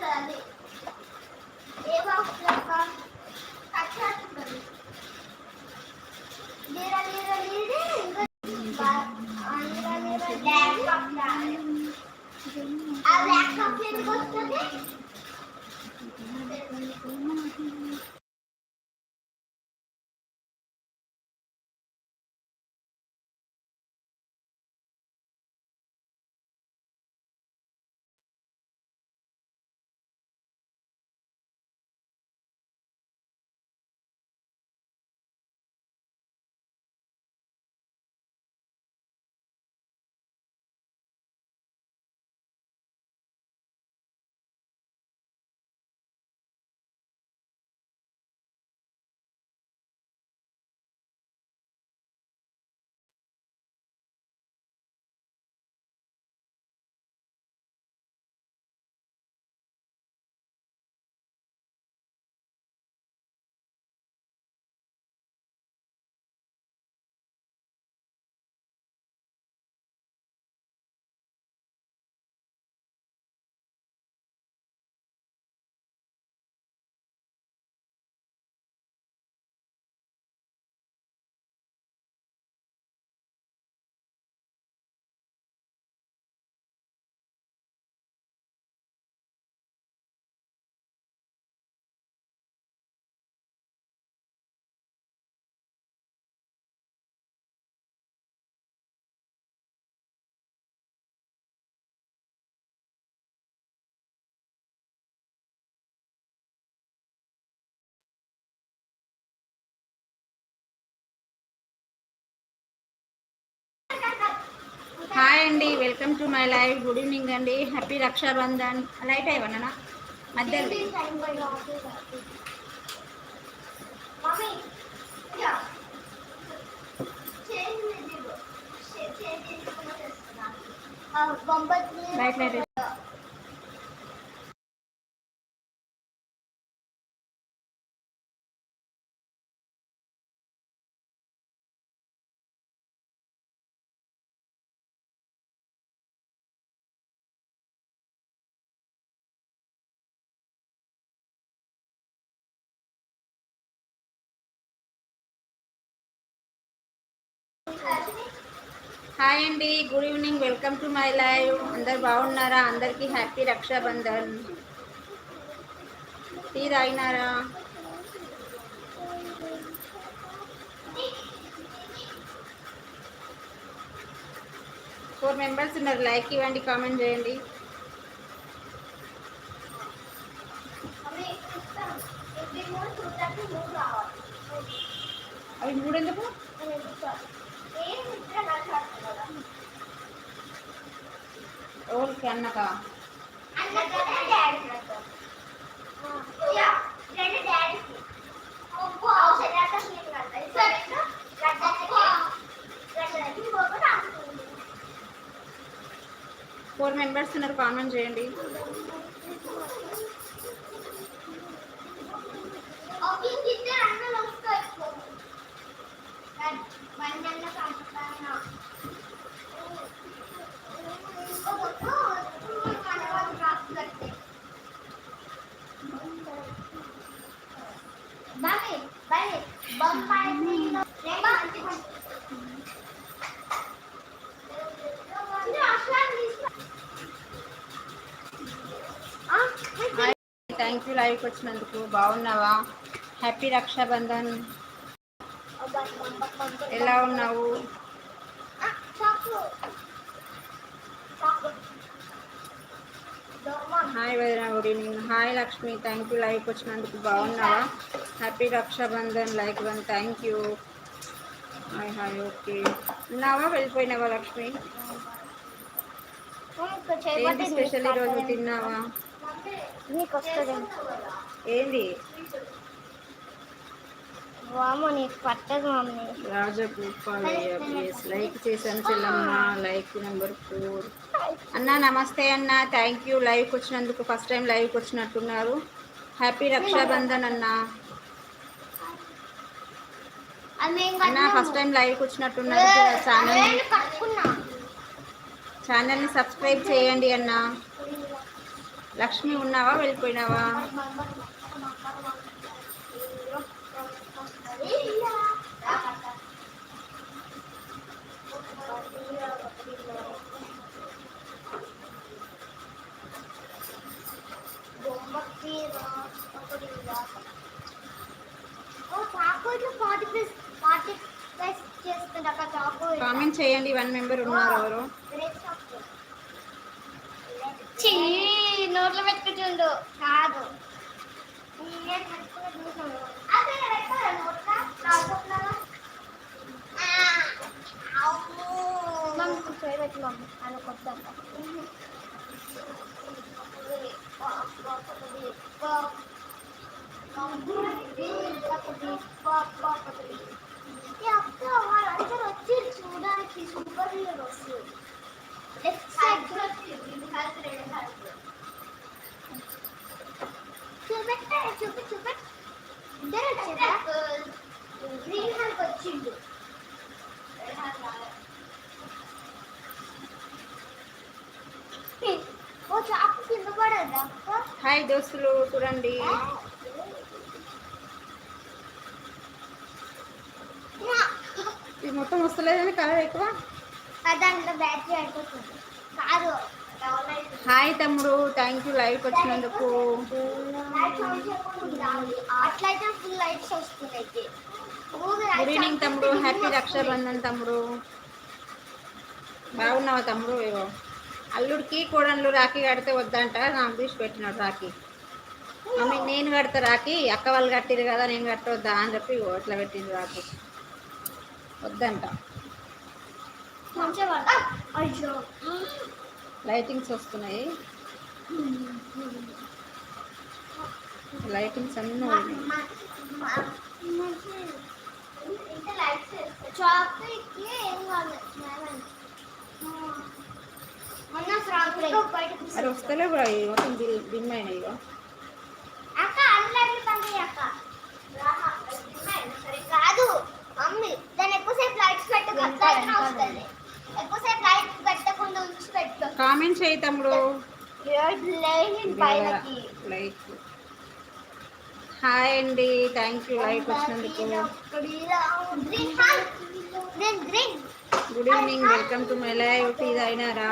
కదా అది ఏ బాక్స్ లెక్క కచ్చేస్తుంది లీర లీర లీరే ఇంకా బా- ఆ లీర లీర బ్లాక్ కప్ లాగా. ఆ బ్లాక్ కప్ ఎందుకు వస్తుంది హాయ్ అండి welcome to my live. Good evening అండి. హ్యాపీ రక్షాబంధన్. లైట్ అయ్యవన్నా మధ్యలో. మమ్మీ ఇదిగో. హాయ్ అండి good evening welcome to my live. అందరు బాగున్నారా? అందరికీ హ్యాపీ రక్షాబంధన్. టీ తాగినారా? ఫోర్ మెంబర్స్ ఉన్నారు లైక్ ఇవ్వండి కామెంట్ చేయండి. మూడు అవి మూడెందుకు ఎందుకు నేను ఇస్తాను. ఏం ఇద్దరు మాట్లాడుతున్నారు కదా. ఓల్కి అన్నక అన్నకి డాడీ నాకు. యా, రెండు డాడీకి. ఒక్కో అవసరం అంటే నీకు కడతా. సరే, గడ్డకి, గడ్డకి ఇంకొకటి అమ్ముతుంది. ఫోర్ మెంబర్స్ ఉన్నారు కామెంట్ చేయండి. థ్యాంక్ యూ లైవ్కి వచ్చినందుకు. బాగున్నావా? హ్యాపీ రక్షాబంధన్. ఎలా ఉన్నావు? హాయ్ వదిన good evening hi Lakshmi thank you లైవ్కి వచ్చినందుకు. బాగున్నావా? Happy Rakshabandhan like one thank you. Hi hi okay. ఉన్నావా? వెళ్ళిపోయినావా లక్ష్మి? ఏంటి స్పెషల్ ఈరోజు తిన్నావా? నీకు వస్తుంది ఏంది? వామో నీకు పట్టదు మమ్మీ. రాజగోపాలయ్య ప్లీజ్. లైక్ చేశాను చెల్లమ్మ. Like number four. అన్న నమస్తే అన్న. Thank you. లైవ్కి వచ్చినందుకు ఫస్ట్ టైం లైవ్కి వచ్చినట్టున్నారు. హ్యాపీ రక్షాబంధన్ అన్న. అన్న ఫస్ట్ టైం లైవ్కి వచ్చినట్టున్నారు ఛానల్ ఛానల్ని సబ్స్క్రైబ్ చేయండి అన్న. లక్ష్మి ఉన్నావా? వెళ్ళిపోయినావా? కామెంట్ చేయండి. వన్ మెంబర్ ఉన్నారు ఎవరు? పెట్టుకుంటుండు కాదు మమ్మీ అని కొట్టాక వాళ్ళందరూ వచ్చి చూడడానికి సూపర్ హీరోస్ దోస్తులు చూడండి. ఇది మొత్తం వస్తలేదని కలర్ ఎక్కువ. హాయ్ తమ్ముడు థ్యాంక్ యూ లైవ్ వచ్చినందుకు. గుడ్ ఈవినింగ్ తమ్ముడు. హ్యాపీ రక్షాబంధన్ తమ్ముడు. బాగున్నావా తమ్ముడు? ఏవో. అల్లుడికి కోడళ్ళు రాఖీ కడితే వద్దంట నాకు తీసి పెట్టినాడు రాఖీ. మమ్మీ నేను కడతా రాఖీ అక్క వాళ్ళు కట్టిరు కదా నేను కట్టవద్దా అని చెప్పి ఇగో ఇట్లా పెట్టింది రాఖీ. వద్దంట. లైటింగ్స్ వస్తున్నాయి. లైటింగ్స్ అన్నీ చాక్లెట్ అరే వస్తలే కూడా మొత్తం బిమ్ అయినాయి ఇగో. అక్క అందరికి పండి అక్క. కాదు మమ్మీ దాన్ని ఎక్కువసేపు లైట్స్ పెట్టకుండా ఎక్కువసేపు లైట్స్ పెట్టకుండా ఉంచి పెట్టు. కామెంట్ చేయి తమ్ముడు. లైక్ హాయ్ అండి. థ్యాంక్ యూ లైక్ వచ్చినందుకు. Good evening. Welcome to my live tea అయినారా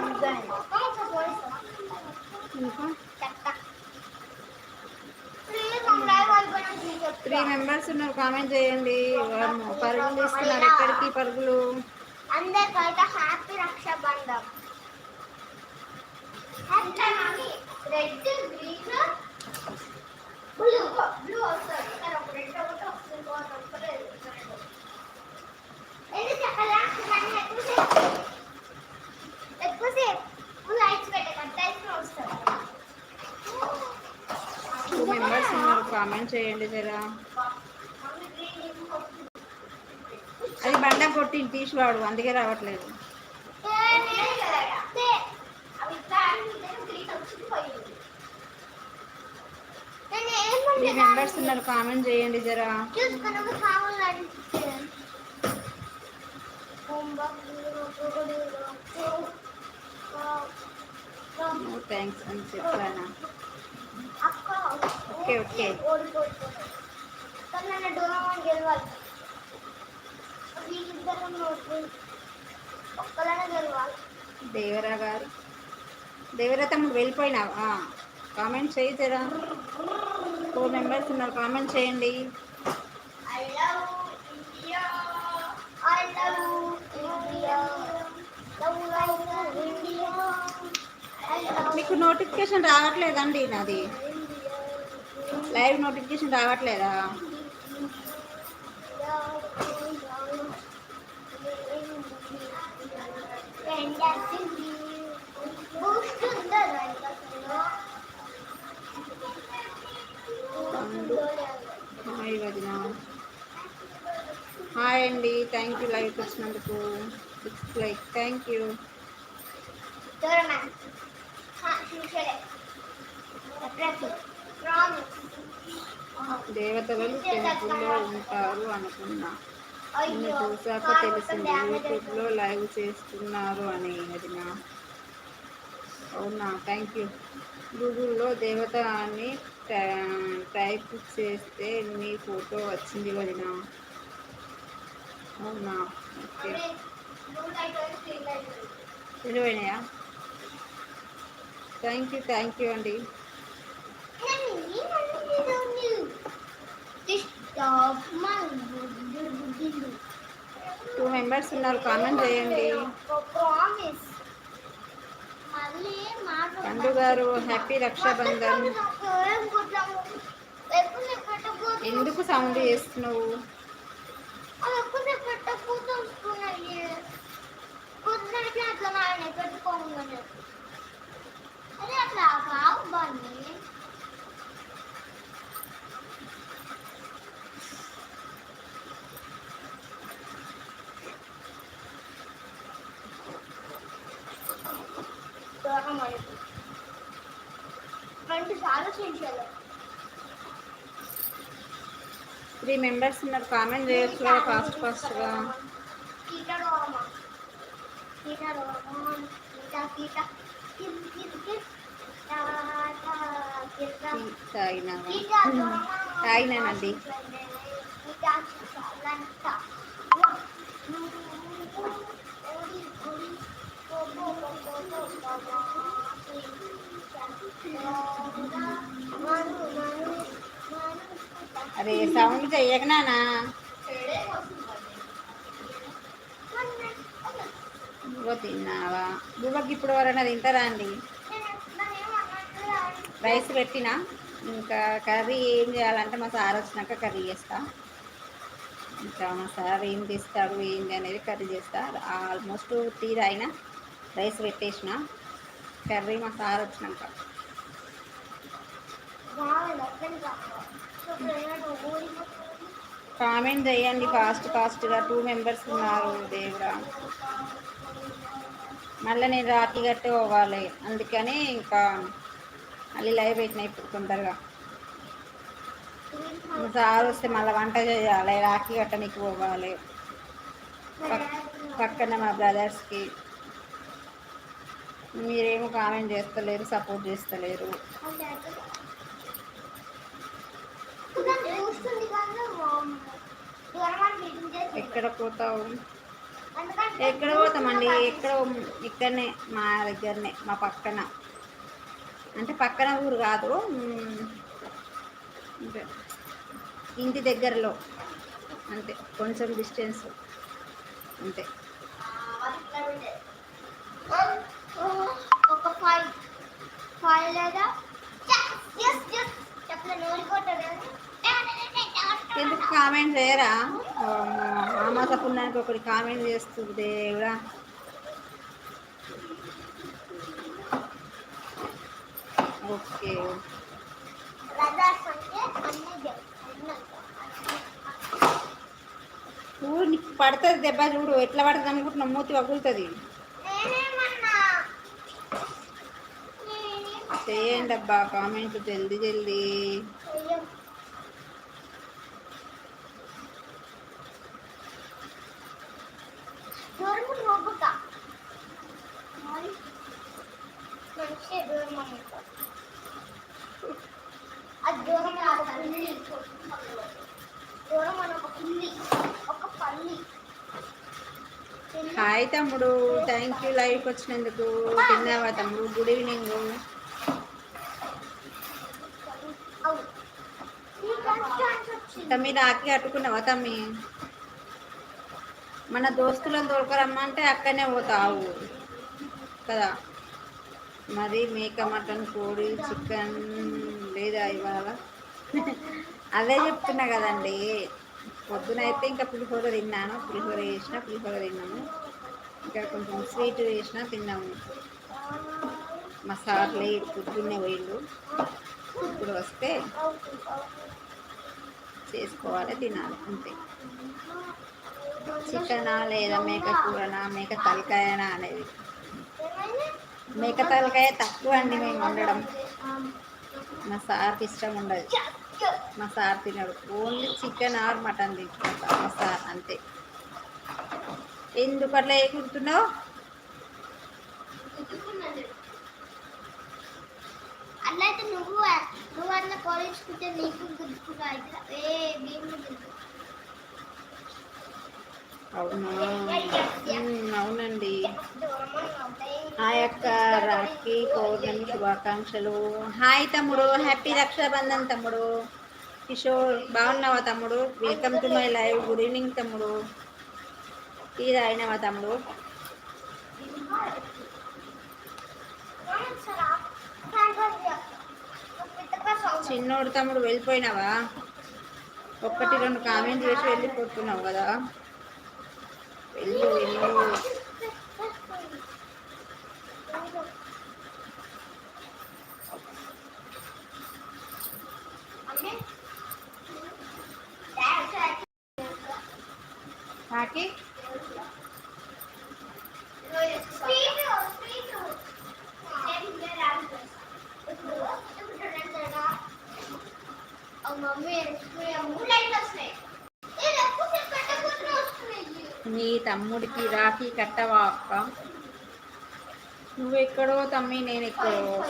ఇంకా త్రీ మెంబర్స్ ఉన్నారు కామెంట్ చేయండి. పరుగులు తీసుకున్నారు ఎక్కడికి పరుగులు? అందరికైతే happy Rakshabandhan. Red green blue blue వస్తుంది కానీ ఒక రెడ్ ఒకటి వస్తుంది ఇంకోటి వస్తలేదు. ఎందుకు అలా దాన్ని ఎక్కువసేపు ఎక్కువసేపు లైట్స్ పెట్టకండి టైల్స్ వస్తుంది టూ మెంబర్స్ ఉన్నారు కామెంట్ చేయండి జరా. అది బండ కొట్టి తీసివాడు అందుకే రావట్లేదు. మెంబర్స్ ఉన్నారు కామెంట్ చేయండి జరా. థ్యాంక్స్ అని చెప్పాను? Okay, okay. గెలవాలి దేవరా గారు. దేవరా తమ్ముడు వెళ్ళిపోయినావా? కామెంట్ చేయి ఫోర్ మెంబర్స్ ఉన్నారు కామెంట్ చేయండి. మీకు నోటిఫికేషన్ రావట్లేదండి నాది. లైవ్ నోటిఫికేషన్ రావట్లేదా? హాయ్ వదిన. హాయ్ అండి. థ్యాంక్ యూ లైవ్ వచ్చినందుకు. Six like thank you promise. దేవతలు టెంపుల్లో ఉంటారు అనుకున్నా. నిన్ను చూశాక తెలిసింది యూట్యూబ్లో లైవ్ చేస్తున్నారు అని అది నా అవునా? Thank you. గూగుల్లో దేవత అని టై- టైప్ చేస్తే నీ ఫోటో వచ్చింది వదిన. అవునా? ఓకే. తెలివైనయా థ్యాంక్ యూ థ్యాంక్ యూ అండి. టూ మెంబర్స్ ఉన్నారు కామెంట్ చేయండి. పండు గారు హ్యాపీ రక్షాబంధన్. ఎందుకు సౌండ్ చేస్తున్నావు? అరే అట్లా కావు బాగుంది రెండు సార్లు చేశారు త్రీ మెంబర్స్ ఉన్నారు కామెంట్ చేయొచ్చు కదా ఫాస్ట్ ఫాస్ట్గా కీటడోరమా కీటడోరమా కీట కీట కిర్ కిర్ కిర్ టా టా కిర్ టా తాగినావా కీట డోరమా తాగినానండి కీట లంట అరే సౌండ్ చెయ్యకనానా బువ్వ తిన్నావా? బువ్వకి ఇప్పుడు ఎవరైనా తింటారా అండి? రైస్ పెట్టినా? ఇంకా కర్రీ ఏం చేయాలంటే మా సార్ వచ్చినాక కర్రీ చేస్తా. ఇంకా మా సార్ ఏం తీస్తాడు ఏంటి అనేది కర్రీ చేస్తా. ఆల్మోస్ట్ టీ తాగిన రైస్ పెట్టేసిన. కర్రీ మా సార్ వచ్చినాక. కామెంట్ చేయండి ఫాస్ట్ ఫాస్ట్గా టూ మెంబర్స్ ఉన్నారు దేవుడా. మళ్ళీ నేను రాఖీ గట్టే పోవాలి అందుకని ఇంకా మళ్ళీ లైవ్ పెట్టిన ఇప్పుడు తొందరగా. సార్ వస్తే మళ్ళీ వంట చేయాలి రాఖీ కట్టనికి పోవాలి. పక్- పక్కన మా బ్రదర్స్కి. మీరేమో కామెంట్ చేస్తలేరు సపోర్ట్ చేస్తలేరు. ఎక్కడ పోతావు? ఎక్కడ పోతామండి? ఎక్కడ ఇక్కడనే మా దగ్గరనే మా పక్కన. అంటే పక్కన ఊరు కాదు అంటే ఇంటి దగ్గరలో. అంతే కొంచెం డిస్టెన్స్. అంతే. ఎందుకు కామెంట్ చేయరా? ఆమాస పుణ్యానికి ఒకటి కామెంట్ చేస్తుంది దేవుడా. ఓకే. నీకు పడుతుంది దెబ్బ చూడు ఎట్లా పడుతుంది అనుకుంటున్నావు? మూతి వగులుతుంది. చేయండి అబ్బా కామెంట్ జల్దీ జల్దీ. హాయ్ తమ్ముడు థ్యాంక్ యూ లైవ్కి వచ్చినందుకు తిన్నావా తమ్ముడు? గుడ్ ఈవినింగ్ అవును ఈ ఛాన్స్ వచ్చింది తమ్మి రాకి కట్టుకున్నావా తమ్మి? మన దోస్తులను దొరకరమ్మంటే అక్కడనే పోతావు. కదా? మరి మేక మటన్ కోడి చికెన్ లేదా ఇవాళ? అదే చెప్తున్నా కదండి. పొద్దునైతే ఇంకా పులిహోర తిన్నాను. పులిహోర చేసిన పులిహోర తిన్నాము ఇంకా కొంచెం స్వీట్ వేసిన తిన్నాము. మా సార్ పొద్దున్నే పోయిండు. ఇప్పుడు వస్తే చేసుకోవాలి తినాలి అంతే. చికెనా లేదా మేక కూరనా మేక తలకాయనా అనేది. మేక తలకాయ తక్కువ అండి మేము వండడం. మా సార్కి ఇష్టం ఉండదు. మా సార్ తినడు. ఓన్లీ చికెన్ ఆర్ మటన్ తింటాడు మా సార్ అంతే. ఎందుకు అట్లా వేయకుంటున్నావు అట్లయితే నువ్వు నువ్వు అట్లా నీకు ఏ అవునండి. ఆ యొక్క రాఖీ పౌర్ణమి శుభాకాంక్షలు. హాయ్ తమ్ముడు. హ్యాపీ రక్షాబంధన్ తమ్ముడు. కిషోర్ బాగున్నావా తమ్ముడు? Welcome to my live good evening తమ్ముడు. టీ తాగినావా తమ్ముడు? చిన్నోడు తమ్ముడు వెళ్ళిపోయినావా? ఒక్కటి రెండు కామెంట్ చేసి వెళ్ళిపోతున్నావు కదా. వెళ్ళు వెళ్ళు మమ్మీ లైట్ వస్తున్నాయి నేను ఎక్కువ సేపు పెట్టకుండా వస్తున్నాయి నీ తమ్ముడికి రాఖీ కట్టవా అక్క? నువ్వు ఎక్కడో తమ్మి నేను ఎక్కడో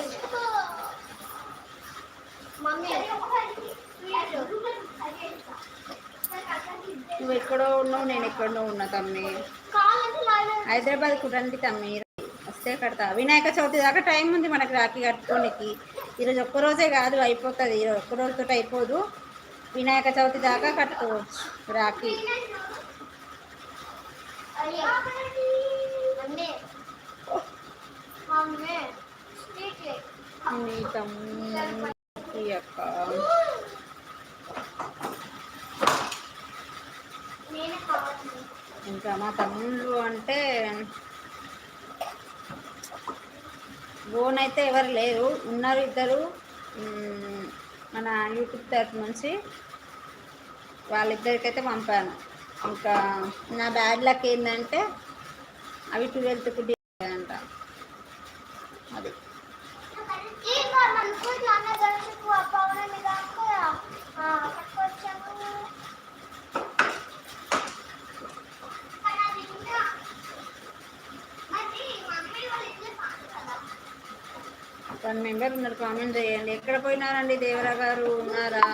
నువ్వు ఎక్కడో ఉన్నావు నేను ఎక్కడో ఉన్నా తమ్మి. హైదరాబాద్ లాగా తమ్మి వస్తే కడతా. వినాయక చవితి దాకా టైం ఉంది మనకి రాఖీ కట్టుకోనికి. ఈరోజు ఒక్కరోజే కాదు అయిపోతుంది. ఈరోజు ఒక్కరోజుతో అయిపోదు. వినాయక చవితి దాకా కట్టుకోవచ్చు రాఖీ. అక్క. నేనే కావాలి. ఇంకా మా తమ్ముళ్ళు అంటే అయితే ఎవరు లేరు ఉన్నారు ఇద్దరు. మ్, మన యూట్యూబ్ తరఫు నుంచి వాళ్ళిద్దరికైతే పంపాను. ఇంకా నా బ్యాడ్ లక్ ఏంటంటే అవి ట్వెల్త్కి అంట. అది మెంబర్ ఉన్నారు కామెంట్ చేయండి. ఎక్కడ పోయినారండి దేవరా గారు? ఉన్నారా?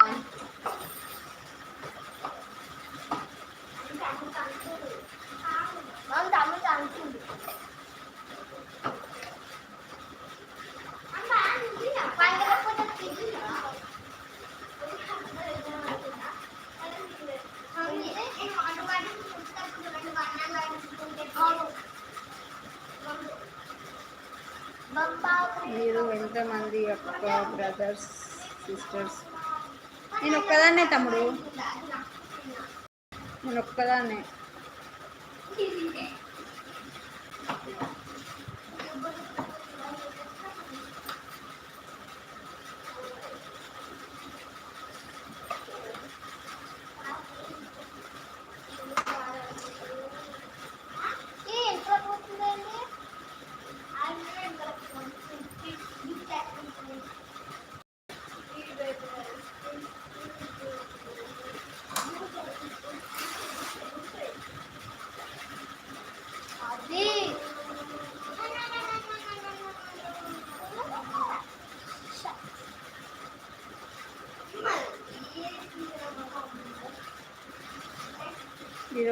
మీరు ఎంతమంది అక్క బ్రదర్స్ సిస్టర్స్? నేను ఒక్కదాన్నే తమ్ముడు. నేను ఒక్కదాన్నే.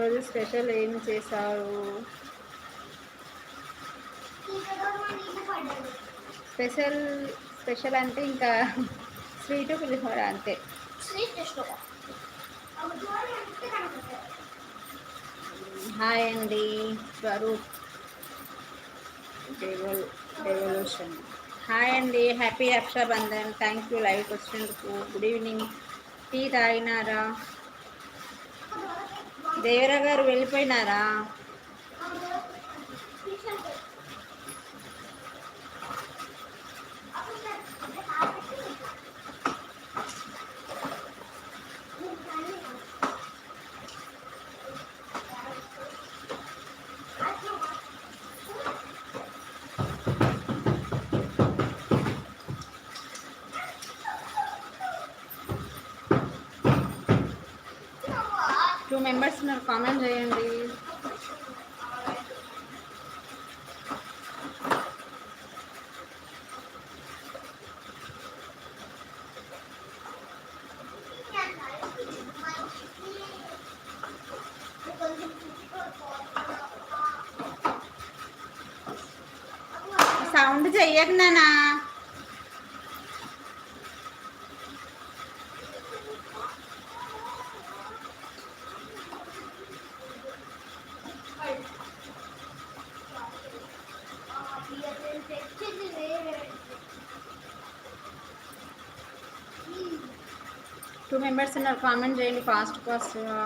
ఈరోజు స్పెషల్ ఏం చేశారు స్పెషల్ స్పెషల్ అంటే ఇంకా స్వీట్ పులిహోర అంతే. హాయ్ అండి స్వరూప్. డెవల్ డెవల్యూషన్ హాయ్ అండి హ్యాపీ రక్షాబంధన్. థ్యాంక్ యూ లైవ్కి వచ్చినందుకు. Good evening. టీ తాగినారా? దేవరా గారు వెళ్ళిపోయినారా? మీరు కామెంట్ చేయండి సౌండ్ చెయ్యకు నానా చేస్తున్నారు. కామెంట్ చేయండి ఫాస్ట్ ఫాస్ట్గా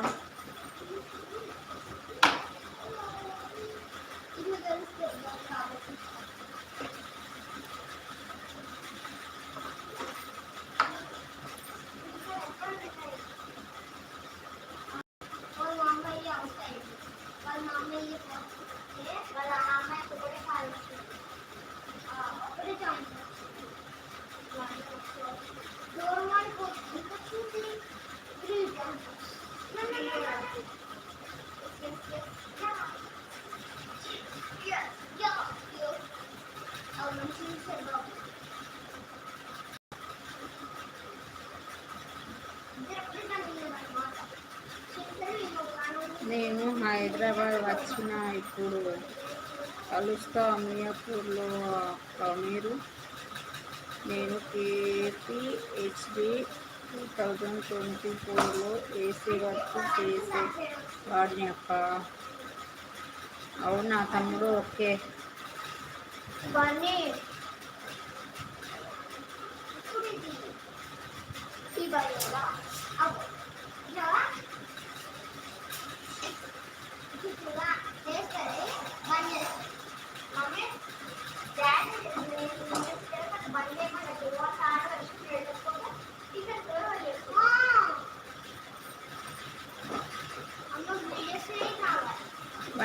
ఇది తెలుస్తుంది కాబట్టి వాళ్ళ అమ్మాయి అవుతాయి వాళ్ళ అమ్మాయి పోతే వాళ్ళ అమ్మాయి ఒకటే కాదు ఒకటే ఛాన్స్ దూరం అయిపోతుంది ఇంకా చూసి three chances Yeah, yeah, yeah. Oh, when she said, "Well," నేను హైదరాబాద్ వచ్చిన ఇప్పుడు కలుస్తా మియాపూర్లో మీరు? నేను KP HD two thousand twenty ఫోర్లో ఏసీ వర్క్ చేసే వాడిని అక్క. అవునా తమ్ముడు? ఓకే. Bunny.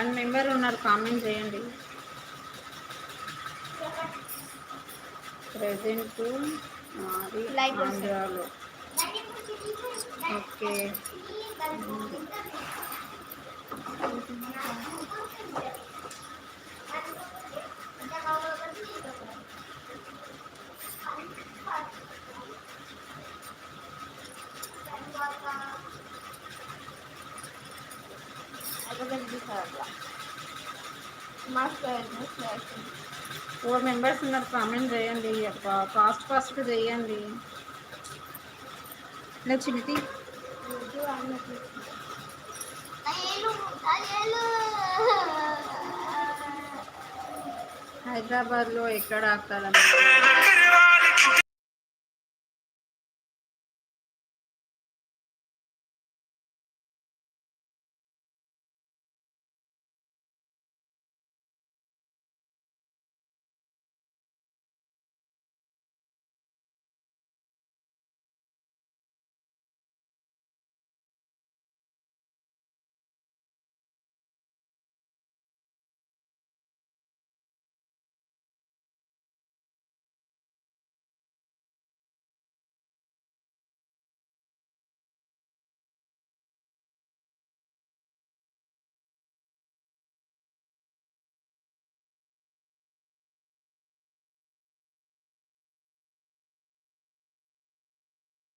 వన్ మెంబర్ ఉన్నారు కామెంట్ చేయండి. ప్రజెంట్ మాది Like us. ఆంధ్రాలో. ఓకే ఫోర్ మెంబర్స్ ఉన్నారు కామెంట్ చేయండి. ఫాస్ట్ ఫాస్ట్ చేయండి. ఇలా చిన్నది హైదరాబాద్లో ఎక్కడ అక్కడ